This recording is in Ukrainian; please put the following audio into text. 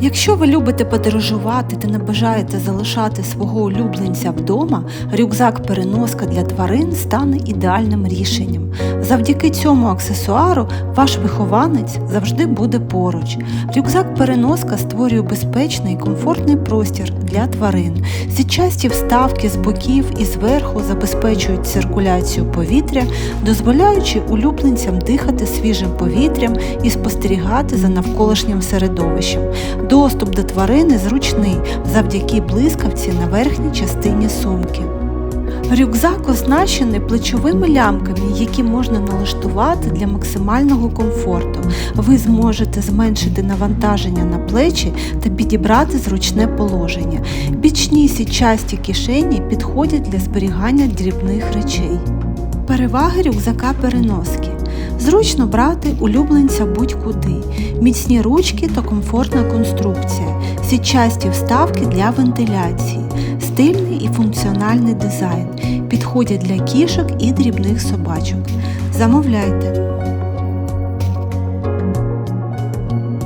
Якщо ви любите подорожувати та не бажаєте залишати свого улюбленця вдома, рюкзак-переноска для тварин стане ідеальним рішенням. Завдяки цьому аксесуару ваш вихованець завжди буде поруч. Рюкзак-переноска створює безпечний і комфортний простір для тварин. Січасті вставки з боків і зверху забезпечують циркуляцію повітря, дозволяючи улюбленцям дихати свіжим повітрям і спостерігати за навколишнім середовищем. Доступ до тварини зручний завдяки блискавці на верхній частині сумки. Рюкзак оснащений плечовими лямками, які можна налаштувати для максимального комфорту. Ви зможете зменшити навантаження на плечі та підібрати зручне положення. Бічні січасті кишені підходять для зберігання дрібних речей. Переваги рюкзака переноски. Зручно брати улюбленця будь-куди, міцні ручки та комфортна конструкція, січасті вставки для вентиляції, стильний і функціональний дизайн, підходять для кішок і дрібних собачок. Замовляйте!